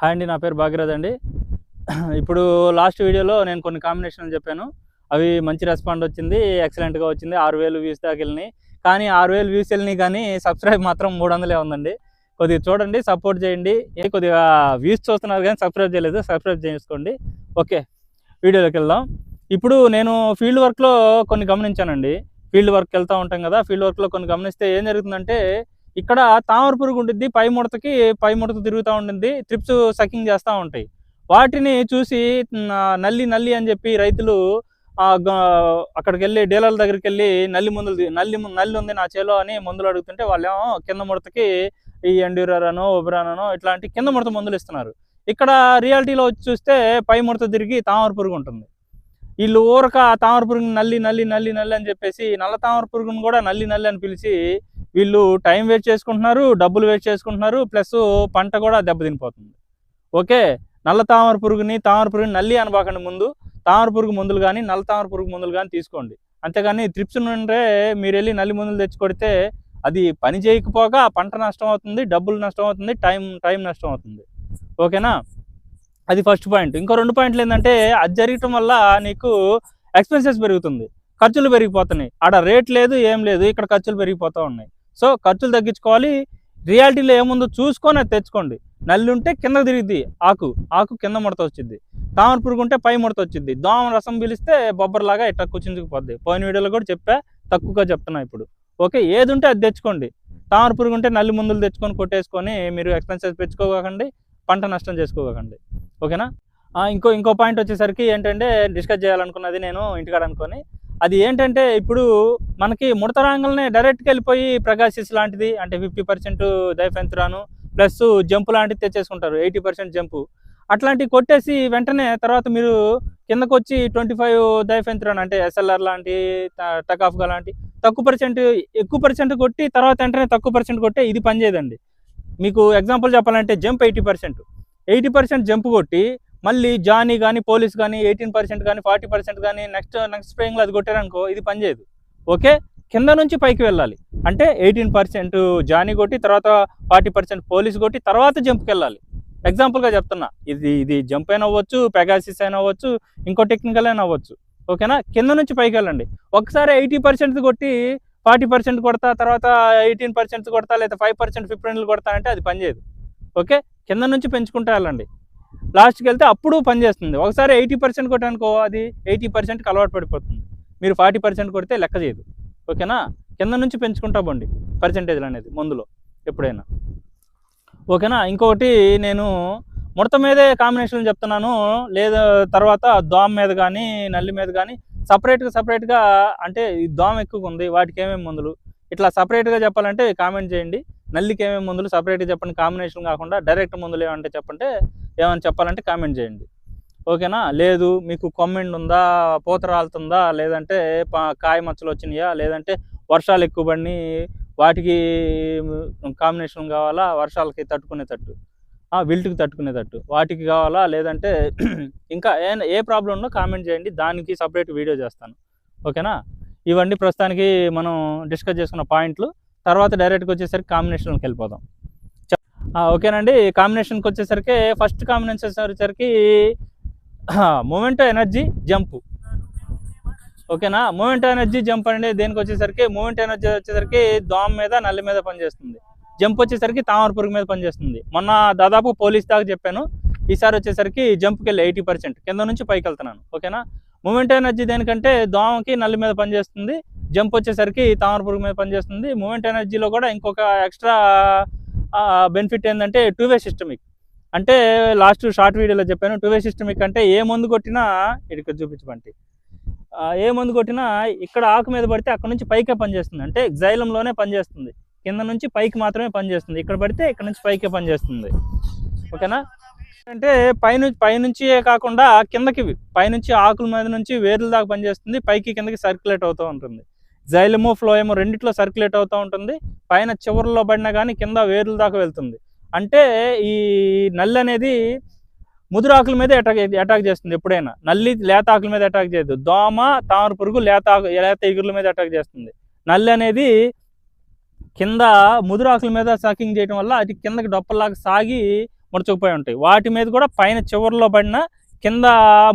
Hi అండి నా పేరు భాగ్యరాజ్ అండి. ఇప్పుడు లాస్ట్ వీడియోలో నేను కొన్ని కాంబినేషన్లు చెప్పాను. అవి మంచి రెస్పాండ్ వచ్చింది ఎక్సలెంట్గా వచ్చింది. ఆరు వేలు వ్యూస్ దాకా వెళ్ళినాయి. కానీ ఆరు వేలు వ్యూస్ వెళ్ళినాయి కానీ సబ్స్క్రైబ్ మాత్రం మూడు వందలే ఉందండి. కొద్దిగా చూడండి సపోర్ట్ చేయండి. కొద్దిగా వ్యూస్ చూస్తున్నారు కానీ సబ్స్క్రైబ్ చేయలేదు సబ్స్క్రైబ్ చేసుకోండి ఓకే వీడియోలోకి వెళ్దాం. ఇప్పుడు నేను ఫీల్డ్ వర్క్లో కొన్ని గమనించానండి. ఫీల్డ్ వర్క్ వెళ్తూ ఉంటాం కదా ఫీల్డ్ వర్క్లో కొన్ని గమనిస్తే ఏం జరుగుతుందంటే ఇక్కడ తామర పురుగు ఉంటుంది పై ముడతకి పై ముడత తిరుగుతూ ఉంటుంది ట్రిప్స్ సకింగ్ చేస్తూ ఉంటాయి. వాటిని చూసి నల్లి నల్లి అని చెప్పి రైతులు అక్కడికి వెళ్ళి డీలర్ల దగ్గరికి వెళ్ళి నల్లి మందులు నల్లి నల్లి ఉంది నా చేలో అని మందులు అడుగుతుంటే వాళ్ళేమో కింద ముడతకి ఈ ఎండ్యూరానో ఒబ్రానో ఇట్లాంటి కింద ముడత మందులు ఇస్తున్నారు. ఇక్కడ రియాలిటీలో వచ్చి చూస్తే పై ముడత తిరిగి తామర పురుగు ఉంటుంది. వీళ్ళు ఊరక తామర పురుగుని నల్లి నల్లి నల్లి నల్లి అని చెప్పేసి నల్ల తామర పురుగుని కూడా నల్లి నల్లి అని పిలిచి వీళ్ళు టైం వేస్ట్ చేసుకుంటున్నారు డబ్బులు వేస్ట్ చేసుకుంటున్నారు ప్లస్ పంట కూడా దెబ్బతినిపోతుంది. ఓకే? నల్ల తామర పురుగుని తామర పురుగుని నల్లి అనబాకండి ముందు. తామర పురుగు మందులు కానీ నల్ల తామర పురుగు మందులు కానీ తీసుకోండి. అంతేగాని త్రిప్స్ నుండే మీరు వెళ్ళి నల్లి మందులు తెచ్చి కొడితే అది పని చేయకపోగా పంట నష్టం అవుతుంది డబ్బులు నష్టం అవుతుంది టైం టైం నష్టం అవుతుంది. ఓకేనా? అది ఫస్ట్ పాయింట్. ఇంకో రెండు పాయింట్లు ఏంటంటే అది జరగటం వల్ల నీకు ఎక్స్పెన్సెస్ పెరుగుతుంది. ఖర్చులు పెరిగిపోతున్నాయి. ఆడ రేట్ లేదు ఏం లేదు ఇక్కడ ఖర్చులు పెరిగిపోతూ ఉన్నాయి. సో ఖర్చులు తగ్గించుకోవాలి. రియాలిటీలో ఏముందో చూసుకొని అది తెచ్చుకోండి. నల్లి ఉంటే కింద తిరిగిద్ది ఆకు. ఆకు కింద ముడత వచ్చింది తామర పురుగు ఉంటే పై ముడత వచ్చింది దోమ రసం పిలిస్తే బొబ్బర్లాగా ఇట్లా కూర్చుంచుకుపోద్ది పోయిన వీడియోలో కూడా చెప్పా తక్కువగా చెప్తున్నా ఇప్పుడు. ఓకే ఏది ఉంటే అది తెచ్చుకోండి. తామర పురుగు ఉంటే నల్లి మందులు తెచ్చుకొని కొట్టేసుకొని మీరు ఎక్స్పెన్సెస్ పెంచుకోకండి పంట నష్టం చేసుకోకండి. ఓకేనా? ఇంకో ఇంకో పాయింట్ వచ్చేసరికి ఏంటంటే డిస్కస్ చేయాలనుకున్నది నేను ఇంటికాడ అనుకొని. అది ఏంటంటే ఇప్పుడు మనకి ముడత రాంగల్నే డైరెక్ట్గా వెళ్ళిపోయి ప్రకాశిస్ లాంటిది అంటే ఫిఫ్టీ పర్సెంట్ దైఫెంతురాను ప్లస్ జంపు లాంటిది తెచ్చేసుకుంటారు ఎయిటీ పర్సెంట్ జంపు. అట్లాంటివి కొట్టేసి వెంటనే తర్వాత మీరు కిందకు వచ్చి ట్వంటీ ఫైవ్ దైఫెంతురాన్ అంటే ఎస్ఎల్ఆర్ లాంటి టకాఫ్గా లాంటి తక్కువ పర్సెంట్ ఎక్కువ పర్సెంట్ కొట్టి తర్వాత వెంటనే తక్కువ పర్సెంట్ కొట్టే ఇది పనిచేయదండి. మీకు ఎగ్జాంపుల్ చెప్పాలంటే jump eighty percent. Eighty percent jump కొట్టి మళ్ళీ జానీ కానీ పోలీస్ కానీ ఎయిటీన్ పర్సెంట్ కానీ ఫార్టీ పర్సెంట్ కానీ నెక్స్ట్ నెక్స్ట్ స్ప్రేయింగ్లో అది కొట్టారనుకో ఇది పనిచేయదు ఓకే? కింద నుంచి పైకి వెళ్ళాలి. అంటే ఎయిటీన్ పర్సెంట్ జానీ కొట్టి తర్వాత ఫార్టీ పర్సెంట్ పోలీస్ కొట్టి తర్వాత జంప్కి వెళ్ళాలి ఎగ్జాంపుల్గా చెప్తున్నా. ఇది ఇది జంప్ అయినా అవ్వచ్చు పెగాసిస్ అయినా అవ్వచ్చు ఇంకో టెక్నికల్ అయినా అవ్వచ్చు. ఓకేనా? కింద నుంచి పైకి వెళ్ళండి. ఒకసారి ఎయిటీ పర్సెంట్ కొట్టి ఫార్టీ పర్సెంట్ కొడతా తర్వాత ఎయిటీన్ పర్సెంట్ కొడతా లేదా ఫైవ్ పర్సెంట్ ఫిఫ్టీన్లు కొడతా అంటే అది పనిచేయదు ఓకే? కింద నుంచి పెంచుకుంటూ వెళ్ళండి. లాస్ట్కి వెళ్తే అప్పుడు పనిచేస్తుంది ఒకసారి ఎయిటీ పర్సెంట్ కొట్టానుకో అది ఎయిటీ పర్సెంట్కి అలవాటు పడిపోతుంది. మీరు ఫార్టీ పర్సెంట్ కొడితే లెక్క చేయదు. ఓకేనా? కింద నుంచి పెంచుకుంటా బండి పర్సెంటేజ్లు అనేది మందులో ఎప్పుడైనా. ఓకేనా? ఇంకొకటి నేను ముడత మీదే కాంబినేషన్ చెప్తున్నాను. లేదా తర్వాత దోమ మీద కానీ నల్లి మీద కానీ సపరేట్గా సపరేట్గా అంటే ఈ దోమ ఎక్కువగా ఉంది వాటికి ఏమేమి మందులు? ఇట్లా సపరేట్గా చెప్పాలంటే కామెంట్ చేయండి. నల్లికి ఏమేమి మందులు? సపరేట్గా చెప్పండి. కాంబినేషన్ కాకుండా డైరెక్ట్ మందులు ఏమంటే చెప్పంటే ఏమైనా చెప్పాలంటే కామెంట్ చేయండి. ఓకేనా? లేదు మీకు కొమ్మెండ్ ఉందా? పూత రాలుతుందా? లేదంటే కాయ మచ్చలు వచ్చినాయా? లేదంటే వర్షాలు ఎక్కువ పడి వాటికి కాంబినేషన్ కావాలా? వర్షాలకి తట్టుకునేటట్టు తట్టు. విల్ట్కి తట్టుకునేటట్టు వాటికి కావాలా? లేదంటే ఇంకా ఏ ఏ ప్రాబ్లం ఉందో కామెంట్ చేయండి. దానికి సపరేట్ వీడియో చేస్తాను. ఓకేనా? ఇవన్నీ ప్రస్తుతానికి మనం డిస్కస్ చేసుకున్న పాయింట్లు తర్వాత డైరెక్ట్గా వచ్చేసరికి కాంబినేషన్కి వెళ్ళిపోదాం. ఓకేనండి. కాంబినేషన్కి వచ్చేసరికి ఫస్ట్ కాంబినేషన్ వచ్చేసరికి మూమెంటో ఎనర్జీ జంప్ ఓకేనా? మూమెంట్ ఎనర్జీ జంప్ అండి. దేనికి వచ్చేసరికి మూమెంట్ ఎనర్జీ వచ్చేసరికి దోమ మీద నల్లి మీద పనిచేస్తుంది. జంప్ వచ్చేసరికి తామర పురుగు మీద పనిచేస్తుంది. మొన్న దాదాపు పోలీస్ దాకా చెప్పాను. ఈసారి వచ్చేసరికి జంప్కి వెళ్ళి ఎయిటీ పర్సెంట్. కింద నుంచి పైకి వెళ్తున్నాను. ఓకేనా? మూమెంట్ ఎనర్జీ దేనికంటే దోమకి నల్లి మీద పనిచేస్తుంది. జంప్ వచ్చేసరికి తామర పురుగు మీద పనిచేస్తుంది. మూమెంట్ ఎనర్జీలో కూడా ఇంకొక ఎక్స్ట్రా బెనిఫిట్ ఏంటంటే టూ వే సిస్టమిక్ అంటే లాస్ట్ షార్ట్ వీడియోలో చెప్పాను టూ వే సిస్టమిక్ అంటే ఏ మందు కొట్టినా ఇక్కడ చూపించమంటే. ఏ మందు కొట్టినా ఇక్కడ ఆకు మీద పడితే అక్కడ నుంచి పైకే పనిచేస్తుంది. అంటే జైలంలోనే పనిచేస్తుంది. కింద నుంచి పైకి మాత్రమే పనిచేస్తుంది. ఇక్కడ పడితే ఇక్కడ నుంచి పైకే పనిచేస్తుంది. ఓకేనా? అంటే పైనుంచి పైనుంచియే కాకుండా కిందకి పైనుంచి ఆకుల మీద నుంచి వేర్ల దాకా పనిచేస్తుంది. పైకి కిందకి సర్క్యులేట్ అవుతూ ఉంటుంది. జైలము ఫ్లోయము రెండిట్లో సర్క్యులేట్ అవుతూ ఉంటుంది. పైన చివరిలో పడినా కానీ కింద వేర్ల దాకా వెళ్తుంది. అంటే ఈ నల్లి అనేది ముదురాకుల మీద అటాక్ అటాక్ చేస్తుంది ఎప్పుడైనా. నల్లి లేత ఆకుల మీద అటాక్ చేయదు. దోమ తామర పురుగు లేత లేత ఎగురుల మీద అటాక్ చేస్తుంది. నల్లి అనేది కింద ముదురాకుల మీద సాకింగ్ చేయడం వల్ల అది కిందకి డొప్పలాగా సాగి ముడుచుకుపోయి ఉంటాయి. వాటి మీద కూడా పైన చివరిలో పడిన కింద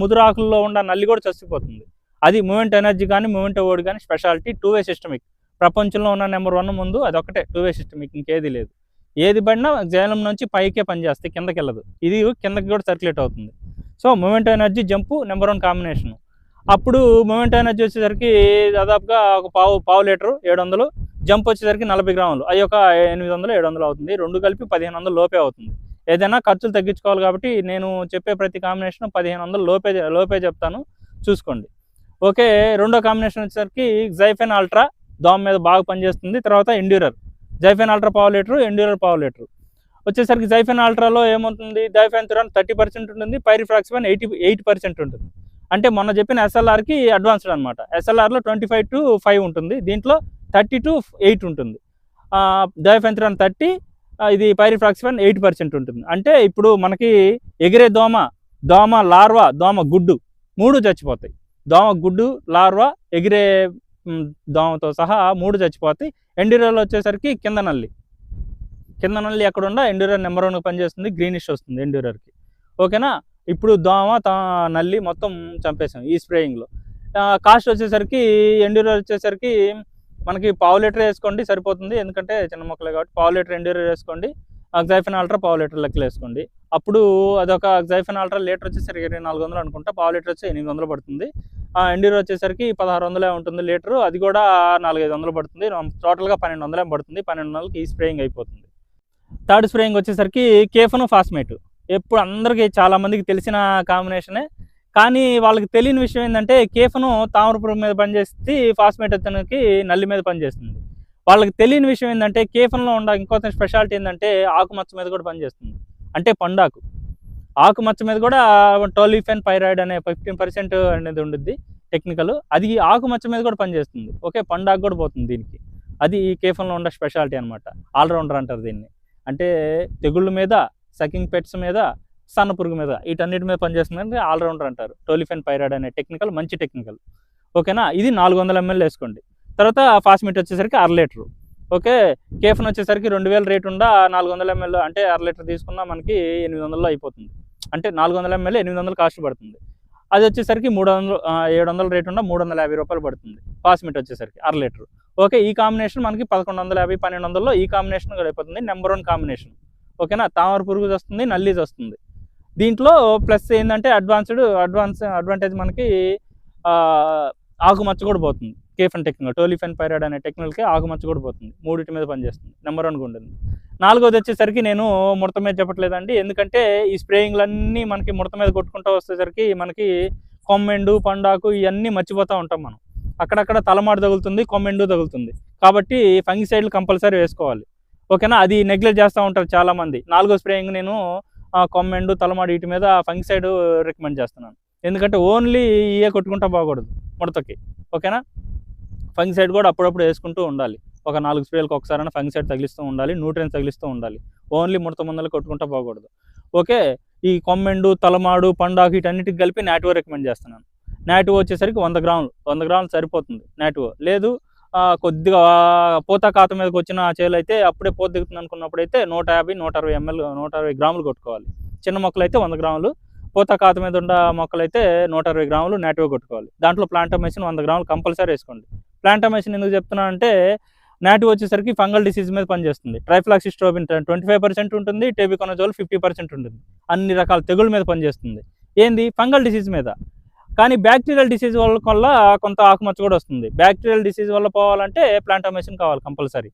ముదురాకుల్లో ఉన్న నల్లి కూడా చచ్చిపోతుంది. అది మూమెంట్ ఎనర్జీ కానీ మూమెంట్ ఓడి కానీ స్పెషాలిటీ టూ వే సిస్టమిక్. ప్రపంచంలో ఉన్న నెంబర్ వన్ ముందు అది ఒకటే టూ వే సిస్టమిక్ ఇంకేది లేదు. ఏది పడినా జైలం నుంచి పైకే పనిచేస్తాయి కిందకి వెళ్ళదు. ఇది కిందకి కూడా సర్క్యులేట్ అవుతుంది. So Movento energy jump number one combination. అప్పుడు మూమెంట్ ఎనర్జీ వచ్చేసరికి దాదాపుగా ఒక పావు పావు లీటరు ఏడు వందలు జంప్ వచ్చేసరికి నలభై గ్రాములు. అవి ఒక ఎనిమిది వందలు ఏడు వందలు అవుతుంది. రెండు కలిపి పదిహేను వందలు లోపే అవుతుంది. ఏదైనా ఖర్చులు తగ్గించుకోవాలి కాబట్టి నేను చెప్పే ప్రతి కాంబినేషన్ పదిహేను వందలు లోపే లోపే చెప్తాను. చూసుకోండి. ఓకే రెండో కాంబినేషన్ వచ్చేసరికి జైఫెన్ అల్ట్రా దోమ మీద బాగా పనిచేస్తుంది. తర్వాత ఎండ్యూరర్ జైఫెన్ అల్ట్రా పావు లీటరు ఎండ్యూరర్ పావు లీటరు వచ్చేసరికి జైఫెన్ అల్ట్రాలో ఏముంటుంది? జైఫెన్ తురాన్ థర్టీ పర్సెంట్ ఉంటుంది పైరిఫ్రాక్సిఫెన్ ఎయిటీ ఎయిట్ పర్సెంట్ ఉంటుంది. అంటే మొన్న చెప్పిన ఎస్ఎల్ఆర్కి అడ్వాన్స్డ్ అనమాట ఎస్ఎల్ఆర్లో ట్వంటీ ఫైవ్ టు ఫైవ్ ఉంటుంది. దీంట్లో థర్టీ టు ఎయిట్ ఉంటుంది. డైఫెంత్రాన్ థర్టీ ఇది పైరిఫ్రాక్సిఫెన్ ఎయిట్ పర్సెంట్ ఉంటుంది. అంటే ఇప్పుడు మనకి ఎగిరే దోమ దోమ లార్వా దోమ గుడ్డు మూడు చచ్చిపోతాయి. దోమ గుడ్డు లార్వా ఎగిరే దోమతో సహా మూడు చచ్చిపోతాయి. ఎండ్యూరల్ వచ్చేసరికి కింద నల్లి. కింద నల్లి ఎక్కడ ఉండా ఎండ్యూరర్ నెంబర్ వన్ పనిచేస్తుంది గ్రీనిష్ వస్తుంది ఎండ్యూరర్కి ఓకేనా? ఇప్పుడు దోమ తా నల్లి మొత్తం చంపేసాం ఈ స్ప్రేయింగ్లో కాస్ట్ వచ్చేసరికి ఎండ్యూరర్ వచ్చేసరికి మనకి పావు లీటర్ వేసుకోండి సరిపోతుంది. ఎందుకంటే చిన్న మొక్కలే కాబట్టి పావు లీటర్ ఎండ్యూరర్ వేసుకోండి. జైఫెన్ ఆల్ట్రా పావు లీటర్ లెక్కలు వేసుకోండి అప్పుడు అదొక అగ్జైఫెన్ ఆల్ట్రా లీటర్ వచ్చేసరికి ఇరవై నాలుగు వందలు అనుకుంటా పావు లీటర్ వచ్చి ఎనిమిది వందలు పడుతుంది. ఎండీరో వచ్చేసరికి పదహారు వందలే ఉంటుంది లీటరు అది కూడా నాలుగైదు వందలు పడుతుంది. టోటల్గా పన్నెండు వందలే పడుతుంది. పన్నెండు వందలకి ఈ స్ప్రేయింగ్ అయిపోతుంది. థర్డ్ స్ప్రేయింగ్ వచ్చేసరికి కేఫను ఫాస్మేట్. ఎప్పుడు అందరికీ చాలామందికి తెలిసిన కాంబినేషనే. కానీ వాళ్ళకి తెలియని విషయం ఏంటంటే కేఫను తామరపురం మీద పనిచేసి ఫాస్మేట్ అతనికి నల్లి మీద పనిచేస్తుంది. వాళ్ళకి తెలియని విషయం ఏంటంటే కేఫన్లో ఉండ ఇంకొక స్పెషాలిటీ ఏంటంటే ఆకుమచ్చ మీద కూడా పనిచేస్తుంది. అంటే పండాకు. ఆకుమచ్చ మీద కూడా టోలిఫెన్ పైరాయిడ్ అనే ఫిఫ్టీన్ పర్సెంట్ అనేది ఉండుద్ది టెక్నికల్. అది ఆకుమచ్చ మీద కూడా పనిచేస్తుంది. ఓకే పండాకు కూడా పోతుంది దీనికి. అది ఈ కేఫన్లో ఉండే స్పెషాలిటీ అనమాట ఆల్రౌండర్ అంటారు దీన్ని. అంటే తెగుళ్ళ మీద సకింగ్ పెట్స్ మీద సన్న పురుగు మీద వీటన్నిటి మీద పనిచేస్తుంది ఆల్రౌండర్ అంటారు. టోలిఫెన్ పైరాయిడ్ అనే టెక్నికల్ మంచి టెక్నికల్. ఓకేనా? ఇది నాలుగు వందల ఎంఎల్ వేసుకోండి. తర్వాత ఫాస్మిట్ వచ్చేసరికి అర లీటరు. ఓకే? కేఫన్ వచ్చేసరికి రెండు వేల రేట్ ఉండా నాలుగు వందల ఎంఎల్ అంటే అర లీటర్ తీసుకున్నా మనకి ఎనిమిది వందల్లో అయిపోతుంది. అంటే నాలుగు వందల ఎంఎల్ ఎనిమిది వందలు కాస్ట్ పడుతుంది. అది వచ్చేసరికి మూడు వందలు ఏడు వందల రేట్ ఉండా మూడు వందల యాభై రూపాయలు పడుతుంది. ఫాస్మిట్ వచ్చేసరికి అర లీటర్. ఓకే? ఈ కాంబినేషన్ మనకి పదకొండు వందల యాభై పన్నెండు వందల్లో ఈ కాంబినేషన్ కూడా అయిపోతుంది. Number one combination. ఓకేనా? తామర పురుగు వస్తుంది నల్లీజ్ వస్తుంది. దీంట్లో ప్లస్ ఏంటంటే అడ్వాన్స్డ్ అడ్వాన్స్ అడ్వాంటేజ్ మనకి ఆకుమచ్చ కూడా పోతుంది. కేఫన్ టెక్నికల్ టోలిఫెన్ పైరాడ్ అనే టెక్నికల్కి ఆకుమచ్చ కూడా పోతుంది. మూడింటి మీద పనిచేస్తుంది నెంబర్ వన్గా ఉంటుంది. నాలుగోది వచ్చేసరికి నేను ముడత మీద చెప్పట్లేదండి. ఎందుకంటే ఈ స్ప్రేయింగ్లన్నీ మనకి ముడత మీద కొట్టుకుంటూ వచ్చేసరికి మనకి కొమ్మెండు పండాకు ఇవన్నీ మర్చిపోతూ ఉంటాం మనం. అక్కడక్కడ తలమాడు తగులుతుంది కొమ్మెండు తగులుతుంది. కాబట్టి ఫంగిసైడ్లు కంపల్సరీ వేసుకోవాలి. ఓకేనా? అది నెగ్లెక్ట్ చేస్తూ ఉంటారు చాలామంది. నాలుగో స్ప్రేయింగ్ నేను ఆ, కొమ్మెండు తలమాడు వీటి మీద ఫంగిసైడ్ రికమెండ్ చేస్తున్నాను. ఎందుకంటే ఓన్లీ ఇయే కొట్టుకుంటా బాగూడదు ముడతకి. ఓకేనా? ఫంగిసైడ్ కూడా అప్పుడప్పుడు వేసుకుంటూ ఉండాలి. ఒక నాలుగు స్ప్రేలకు ఒకసారైనా ఫంగిసైడ్ తగిలిస్తూ ఉండాలి న్యూట్రియన్స్ తగిలిస్తూ ఉండాలి. ఓన్లీ ముడత మందులు కొట్టుకుంటూ పోకూడదు. ఓకే ఈ కొమ్మెండు తలమాడు పండాకు వీటన్నిటికి కలిపి నాటివో రికమెండ్ చేస్తున్నాను. నాటివో వచ్చేసరికి వంద గ్రాములు. వంద గ్రాములు సరిపోతుంది నాటివో. లేదు కొద్దిగా పూత కాత మీదకి వచ్చిన చేలు అయితే అప్పుడే పూత దిగుతుంది అనుకున్నప్పుడు అయితే నూట యాభై నూట అరవై ఎంఎల్ నూట అరవై గ్రాములు కొట్టుకోవాలి. చిన్న మొక్కలు అయితే వంద గ్రాములు. పూత కాత మీద ఉన్న మొక్కలు అయితే నూట అరవై గ్రాములు నాటివో కొట్టుకోవాలి. దాంట్లో ప్లాంటమేషన్ వంద గ్రాములు కంపల్సరీ వేసుకోండి. ప్లాంటోమైసిన్ ఎందుకు చెప్తున్నా అంటే నాటివ్ వచ్చేసరికి ఫంగల్ డిసీజ్ మీద పనిచేస్తుంది. ట్రైఫ్లాక్సిస్ట్రోబిన్ ట్వంటీ ఫైవ్ పర్సెంట్ ఉంటుంది టేబికొనజోల్ ఫిఫ్టీ పర్సెంట్ ఉంటుంది. అన్ని రకాల తెగుళ్ళ మీద పనిచేస్తుంది. ఏంది? ఫంగల్ డిసీజ్ మీద. కానీ బ్యాక్టీరియల్ డిసీజ్ వల్ల వల్ల కొంత ఆకుమచ్చ కూడా వస్తుంది. బ్యాక్టీరియల్ డిసీజ్ వల్ల పోవాలంటే ప్లాంటోమైసిన్ కావాలి కంపల్సరీ.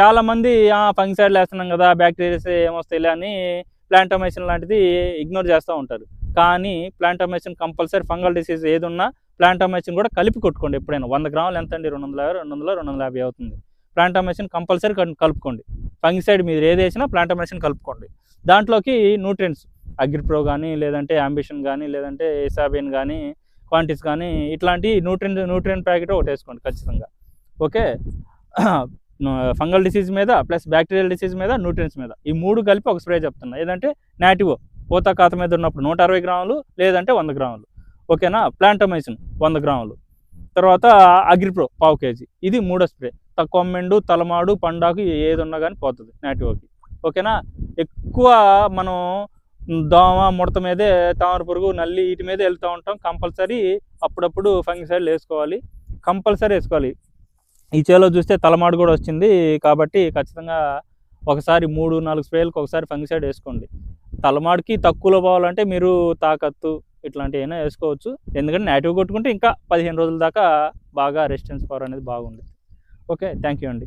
చాలా మంది ఫంగిసైడ్లు వేస్తున్నాం కదా బ్యాక్టీరియాస్ ఏమొస్తాయి అని ప్లాంటోమైసిన్ లాంటిది ఇగ్నోర్ చేస్తూ ఉంటారు. కానీ ప్లాంటోమైసిన్ కంపల్సరీ ఫంగల్ డిసీజ్ ఏది ఉన్నా ప్లాంటోమైసిన్ కూడా కలిపి కొట్టుకోండి ఎప్పుడైనా. వంద గ్రాములు ఎంత అండి? రెండు వందల యాభై రెండు వందల రెండు వందల యాభై అవుతుంది. ప్లాంటోమైసిన్ కంపల్సరీ కలుపుకోండి. ఫంగిసైడ్ మీరు ఏది వేసినా ప్లాంటోమైసిన్ కలుపుకోండి. దాంట్లోకి న్యూట్రియంట్స్ అగ్రిప్రో కానీ లేదంటే అంబిషన్ కానీ లేదంటే ఏసాబిన్ కానీ క్వాంటిస్ కానీ ఇట్లాంటి న్యూట్రియన్ న్యూట్రియన్ ప్యాకెట్ ఒకటి వేసుకోండి ఖచ్చితంగా. ఓకే? ఫంగల్ డిసీజ్ మీద ప్లస్ బ్యాక్టీరియల్ డిసీజ్ మీద న్యూట్రియన్స్ మీద. ఈ మూడు కలిపి ఒక స్ప్రే చెప్తున్నా. ఏదంటే నాటివో. పూత కాత మీద ఉన్నప్పుడు నూట అరవై గ్రాములు లేదంటే వంద గ్రాములు. ఓకేనా? ప్లాంటమైసిన్ వంద గ్రాములు. తర్వాత అగ్రిప్రో పావు కేజీ. ఇది మూడో స్ప్రే. తక్కువ మెండు తలమాడు పండాకు ఏది ఉన్నా కానీ పోతుంది. నాటివోకి ఓకేనా? ఎక్కువ మనం దోమ ముడత మీదే తామర పురుగు నల్లి వీటి మీద వెళ్తూ ఉంటాం. కంపల్సరీ అప్పుడప్పుడు ఫంగిసైడ్లు వేసుకోవాలి. కంపల్సరీ వేసుకోవాలి. ఈ చేలో చూస్తే తలమాడు కూడా వచ్చింది కాబట్టి ఖచ్చితంగా ఒకసారి మూడు నాలుగు స్ప్రేలకు ఒకసారి ఫంగిసైడ్ వేసుకోండి. తలమాడికి తక్కువలో పోవాలంటే మీరు తాకత్తు ఇట్లాంటివి అయినా వేసుకోవచ్చు. ఎందుకంటే నేటివ్ కొట్టుకుంటే ఇంకా పదిహేను రోజుల దాకా బాగా రెసిస్టెన్స్ పవర్ అనేది బాగుంది. ఓకే థ్యాంక్ యూ అండి.